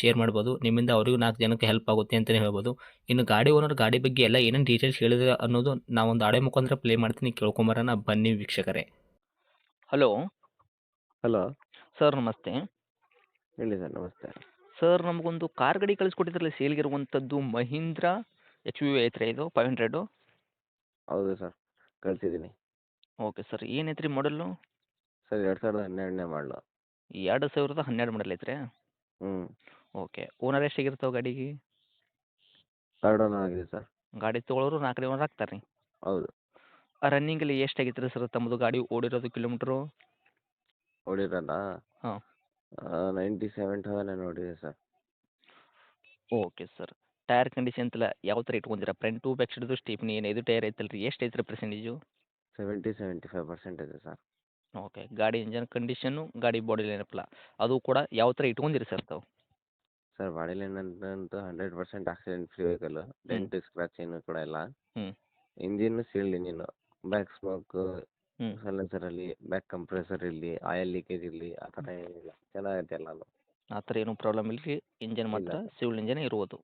Share ಮಾಡ್ಬೋದು. ನಿಮ್ಮಿಂದ ಅವರಿಗೂ ನಾಲ್ಕು ಜನಕ್ಕೆ ಹೆಲ್ಪ್ ಆಗುತ್ತೆ ಅಂತಲೇ ಹೇಳ್ಬೋದು. ಇನ್ನು ಗಾಡಿ ಓನರ್ ಗಾಡಿ ಬಗ್ಗೆ ಎಲ್ಲ ಏನೇನು ಡೀಟೇಲ್ಸ್ ಹೇಳಿದ್ರೆ ಅನ್ನೋದು ನಾವೊಂದು ಆಡೆ ಮುಖಾಂತರ ಪ್ಲೇ ಮಾಡ್ತೀನಿ. ಕೇಳ್ಕೊಂಬರೋಣ. ಬನ್ನಿ ವೀಕ್ಷಕರೇ. ಹಲೋ ಹಲೋ ಸರ್ ನಮಸ್ತೆ. ಹೇಳಿ ಸರ್ ನಮಸ್ತೆ. ಸರ್ ನಮಗೊಂದು ಕಾರ್ ಗಾಡಿ ಕಳಿಸ್ಕೊಟ್ಟಿದ್ರಲ್ಲ ಸೇಲ್ಗಿರುವಂಥದ್ದು ಮಹೀಂದ್ರ ಎಚ್ ವಿ ಐತ್ರಿ ಇದು ಫೈವ್ ಹಂಡ್ರೆಡು ಹೌದು ಸರ್ ಕಳಿಸಿದ್ದೀನಿ. ಓಕೆ ಸರ್ ಏನೈತ್ರಿ ಮಾಡಲ್ಲು ಸರ್ ಎರಡು ಸಾವಿರದ ಹನ್ನೆರಡನೇ ಮಾಡಲು ಎರಡು ಸಾವಿರದ ಹನ್ನೆರಡು ಮಾಡಲ್ ಐತ್ರಿ? ಹ್ಞೂ ಓಕೆ. ಓನರ್ ಎಷ್ಟಾಗಿರ್ತಾವೆ ಗಾಡಿಗೆ? ತರ್ಡ್ ಓನರ್ ಆಗಿದೆ ಸರ್. ಗಾಡಿ ತೊಗೊಳೋರು ನಾಲ್ಕನೇ ಓನರ್ ಆಗ್ತಾರೆ ರೀ ಹೌದು. ರನ್ನಿಂಗಲ್ಲಿ ಎಷ್ಟು ರೀ ಸರ್ ತಮ್ಮದು ಗಾಡಿ ಓಡಿರೋದು ಕಿಲೋಮೀಟ್ರು? ಓಡಿರಲ್ಲ ಹಾಂ. ನೈಂಟಿ ಸೆವೆನ್ ತೌಸಂಡ್ ನೋಡಿದೆ sir. Okay sir. Tyre condition ಎಲ್ಲ ಯಾವ ಥರ ಇಟ್ಕೊಂಡಿರ ಫ್ರಂಟು ಬ್ಯಾಕ್ ಸೈಡ್ದು ಸ್ಟೀಪ್ನಿ ಏನು ಇದು ಟೈರ್ ಐತಲ್ಲ ರೀ ಎಷ್ಟು ಐತ್ರಿ percentage seventy seventy five percent ಇದೆ ಸರ್. ಓಕೆ. ಗಾಡಿ ಇಂಜನ್ ಕಂಡೀಷನ್ನು ಗಾಡಿ ಬಾಡಿ ಏನಪ್ಪಲ್ಲ ಅದು ಕೂಡ ಯಾವ ಥರ ಇಟ್ಕೊಂಡಿರಿ ಸರ್ ತಾವು? ಸರ್ ಬಾಡಿಲಿ ಅಂತ ಅಂತೂ hundred percent accident free vehicle dent scratch ಏನು ಕೂಡ ಇಲ್ಲ. ಹ್ಮ್. Engine sealed engine back smoke hmm. ಸೈಲೆನ್ಸರಲ್ಲಿ back compressor ಇರಲಿ ಆಯಿಲ್ ಲೀಕೇಜ್ ಇರಲಿ ಆ ಥರ ಏನಿಲ್ಲ. ಚೆನ್ನಾಗೈತೆ ಎಲ್ಲಾನು. ಆ ಥರ ಏನೂ ಪ್ರಾಬ್ಲಮ್ ಇಲ್ಲ ಇಂಜಿನ್ ಇಂಜನ್ ಮಾತ್ರ ಇಲ್ಲ. ಸಿವಿಲ್ ಇಂಜನ್ ಇರುವುದು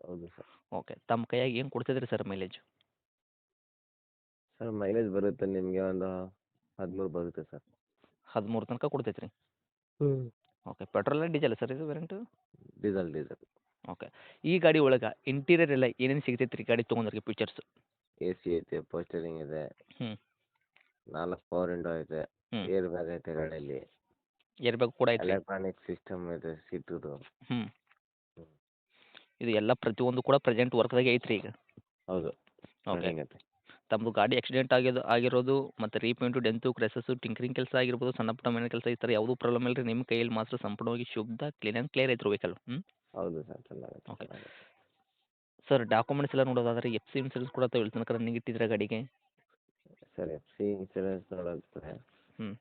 ಹೌದು ಸರ್. ಓಕೆ ತಮ್ಮ ಕೈಯಾಗ ಏನು ಕೊಡ್ತಿದ್ರಿ ಸರ್ ಮೈಲೇಜ್ ಸರ್ ಮೈಲೇಜ್ ಬರುತ್ತೆ ನಿಮಗೆ ಒಂದು ಹದಿಮೂರು ಬರುತ್ತೆ ಸರ್. ಹದಿಮೂರು ತನಕ ಕೊಡ್ತೈತೆ ರೀ. ಓಕೆ ಪೆಟ್ರೋಲ ಡೀಸೆಲ್ ಸರ್ ಇದು ವೇರಿಯಂಟು ಡೀಸೆಲ್ ಡೀಸೆಲ್. ಓಕೆ ಈ ಗಾಡಿ ಒಳಗೆ ಇಂಟೀರಿಯರ್ ಎಲ್ಲ ಏನೇನು ಸಿಗ್ತೈತೆ ರೀ ಗಾಡಿ ತೊಗೊಂಡ್ರಿಗೆ ಫೀಚರ್ಸ್ ಎ ಸಿ ಐತೆ ಪೋಸ್ಟರಿಂಗ್ ಇದೆ. ಹ್ಮ್. ನಾಲ್ಕು ಪವರ್ ವಿಂಡೋ ಇದೆ. ಏರ್ ಬ್ಯಾಗ್ ಐತೆ ಗಾಡಿಯಲ್ಲಿ ಏರ್ಬ್ಯಾಗ್ ಕೂಡ ಐತೆ ಎಲೆಕ್ಟ್ರಾನಿಕ್ ಸಿಸ್ಟಮ್ ಇದೆ ಸೀಟುದು ಹ್ಞೂ ಹ್ಮ್. ಇದು ಎಲ್ಲ ಪ್ರತಿಯೊಂದು ಕೂಡ ಪ್ರೆಸೆಂಟ್ ವರ್ಕ್ದಾಗೆ ಐತ್ರಿ ಈಗ. ಹೌದು ಓಕೆ. ತಮ್ಮದು ಗಾಡಿ ಆಕ್ಸಿಡೆಂಟ್ ಆಗಿದ್ದು ಆಗಿರೋದು ಮತ್ತು ರೀಪೇಂಟು ಡೆಂತು ಕ್ರೆಸಸ್ಸು ಟಿಂಕರಿಂಗ್ ಕೆಲಸ ಆಗಿರ್ಬೋದು ಸಣ್ಣ ಪುಟ್ಟ ಮನೆ ಕೆಲಸ ಈ ಥರ ಯಾವುದೂ ಪ್ರಾಬ್ಲಮ್ ಇಲ್ಲ ರೀ ನಿಮ್ಮ ಕೈಯಲ್ಲಿ ಮಾತ್ರ ಸಂಪೂರ್ಣವಾಗಿ ಶುದ್ಧ ಕ್ಲೀನ್ ಆ್ಯಂಡ್ ಕ್ಲಿಯರ್ ಐತ್ರಿ ವೆಹಿಕಲ್ ಹ್ಞೂ ಹೌದು ಸರ್ ಚೆನ್ನಾಗೈತೆ Okay. ಸರ್ ಡಾಕ್ಯುಮೆಂಟ್ಸ್ ಎಲ್ಲ ನೋಡೋದಾದ್ರೆ ಎಫ್ ಸಿ ಇನ್ಸೂರೆನ್ಸ್ ಕೂಡ ತಾವು ಕರೆ ತನಕ ರನ್ನಿಂಗ್ ಇಟ್ಟಿದ್ರೆ ಗಾಡಿಗೆ? ಸರ್ ಎಫ್ ಸಿ ಇನ್ಸೂರೆನ್ಸ್ ನೋಡಿದ್ರೆ ಹ್ಮ್.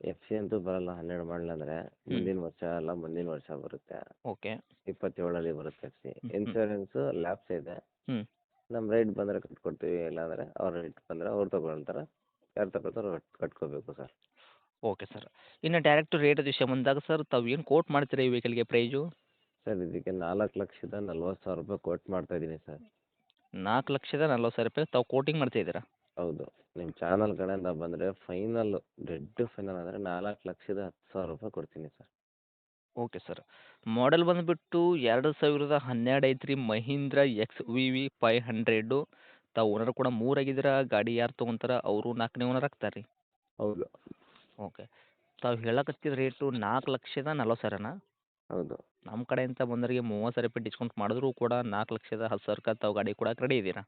ಎಫ್ ಸಿ ಅಂತೂ ಬರಲ್ಲ ಹನ್ನೆರಡು ಮಾಡಲಂದ್ರೆ ಮುಂದಿನ ವರ್ಷ ಅಲ್ಲ ಮುಂದಿನ ವರ್ಷ ಬರುತ್ತೆ. ಓಕೆ ಇಪ್ಪತ್ತೇಳಲ್ಲಿ ಬರುತ್ತೆ ಎಫ್ ಸಿ ಇನ್ಸೂರೆನ್ಸ್ ಲ್ಯಾಬ್ಸ್ ಇದೆ. ಹ್ಮ್. ನಮ್ಮ ರೈಟ್ ಬಂದರೆ ಕಟ್ಕೊಡ್ತೀವಿ ಇಲ್ಲಾಂದರೆ ಅವ್ರ ರೇಟ್ ಬಂದರೆ ಅವ್ರು ತಗೊಳ್ತಾರೆ. ಯಾರು ತಗೊಳ್ತಾರೋ ಅವ್ರು ಕಟ್ಕೋಬೇಕು ಸರ್ ಓಕೆ ಸರ್ ಇನ್ನು ಡೈರೆಕ್ಟ್ ರೇಟ್ ವಿಷಯ ಬಂದಾಗ ಸರ್ ತಾವು ಏನು ಕೋಟ್ ಮಾಡ್ತೀರಾ ಈ ವೆಹಿಕಲ್ಗೆ ಪ್ರೈಜು ಸರ್ ಇದಕ್ಕೆ ನಾಲ್ಕು ಲಕ್ಷದ ನಲ್ವತ್ತು ಸಾವಿರ ರೂಪಾಯಿ ಕೊಟ್ಟು ಮಾಡ್ತಾ ಇದ್ದೀನಿ ಸರ್ ನಾಲ್ಕು ಲಕ್ಷದ ನಲ್ವತ್ತು ಸಾವಿರ ರೂಪಾಯಿ ತಾವು ಕೋಟಿಂಗ್ ಮಾಡ್ತಾ ಇದ್ದೀರಾ ಹೌದು. ನಿಮ್ಮ ಚಾನಲ್ ಕಡೆಯಿಂದ ಬಂದರೆ ಫೈನಲ್ ದೊಡ್ಡ ಫೈನಲ್ ಅಂದರೆ ನಾಲ್ಕು ಲಕ್ಷದ ಹತ್ತು ಸಾವಿರ ರೂಪಾಯಿ ಕೊಡ್ತೀನಿ ಸರ್ ಓಕೆ ಸರ್. ಮಾಡೆಲ್ ಬಂದುಬಿಟ್ಟು ಎರಡು ಸಾವಿರದ ಹನ್ನೆರಡು ಐತ್ರಿ. Mahindra X V V five hundred. ತಾವು ಓನರ್ ಕೂಡ ಮೂರಾಗಿದ್ದೀರಾ ಗಾಡಿ ಯಾರು ತೊಗೊಂತಾರ? ಅವರು ನಾಲ್ಕನೇ ಓನರ್ ಆಗ್ತಾರೆ ರೀ ಹೌದು. ಓಕೆ. ತಾವು ಹೇಳಕತ್ತಿದ ರೇಟು ನಾಲ್ಕು ಲಕ್ಷದ ನಲ್ವತ್ತು ಸಾವಿರನ? ಹೌದು. ನಮ್ಮ ಕಡೆಯಿಂದ ಬಂದವರಿಗೆ ಮೂವತ್ತು ಸಾವಿರ ರೂಪಾಯಿ ಡಿಸ್ಕೌಂಟ್ ಮಾಡಿದ್ರು ಕೂಡ ನಾಲ್ಕು ಲಕ್ಷದ ಹತ್ತು ಸಾವಿರಕ್ಕೆ ತಾವು ಗಾಡಿ ಕೂಡ ರೆಡಿ ಇದ್ದೀರಾ?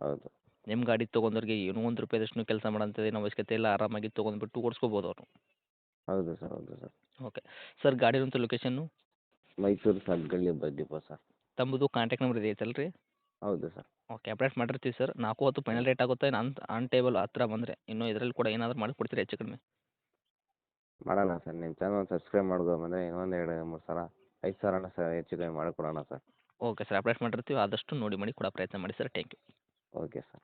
ಹೌದು. ನಿಮ್ಮ ಗಾಡಿ ತೊಗೊಂಡವ್ರಿಗೆ ಏನೂ ಒಂದು ರೂಪಾಯಿದಷ್ಟು ಕೆಲಸ ಮಾಡೋಂಥದ್ದೇನು ಅವಶ್ಯಕತೆ ಇಲ್ಲ. ಆರಾಮಾಗಿ ತೊಗೊಂಡ್ಬಿಟ್ಟು ಓಡಿಸ್ಕೋಬೋದು ಅವರು. ಹೌದು ಸರ್ ಹೌದು ಸರ್. ಓಕೆ. ಸರ್ ಗಾಡಿರೋಂಥ ಲೊಕೇಶನ್ನು ಮೈಸೂರು ಸಾಗಲ್ಲಿ ಡಿಪೋ ಸರ್. ತಮ್ಮದು ಕಾಂಟ್ಯಾಕ್ಟ್ ನಂಬರ್ ಇದೆ ಐತಲ್ಲ ರೀ ಹೌದು ಸರ್. ಓಕೆ ಅಪ್ಡೇಟ್ ಮಾಡಿರ್ತೀವಿ ಸರ್. ನಾಲ್ಕು ಹೊತ್ತು ಫೈನಲ್ ರೇಟ್ ಆಗುತ್ತೆ. ನಾನು ಆನ್ ಟೇಬಲ್ ಹತ್ರ ಬಂದರೆ. ಇನ್ನೂ ಇದರಲ್ಲಿ ಕೂಡ ಏನಾದರೂ ಮಾಡಿ ಕೊಡ್ತೀರಾ ಹೆಚ್ಚು ಕಡಿಮೆ? ಮಾಡೋಣ ಸರ್. ನಿಮ್ಮ ಚಾನಲ್ ಸಬ್ಸ್ಕ್ರೈಬ್ ಮಾಡೋದು ಬಂದರೆ ಇನ್ನೊಂದು ಎರಡು ಮೂರು ಸಾವಿರ ಐದು ಸಾವಿರನ ಸರ್ ಹೆಚ್ಚು ಕಮ್ಮಿ ಮಾಡಿಕೊಡೋಣ ಸರ್. ಓಕೆ ಸರ್ ಅಪ್ಡೇಟ್ ಮಾಡಿರ್ತೀವಿ. ಆದಷ್ಟು ನೋಡಿ ಮಾಡಿ ಕೊಡೋ ಪ್ರಯತ್ನ ಮಾಡಿ sir. Thank you okay sir.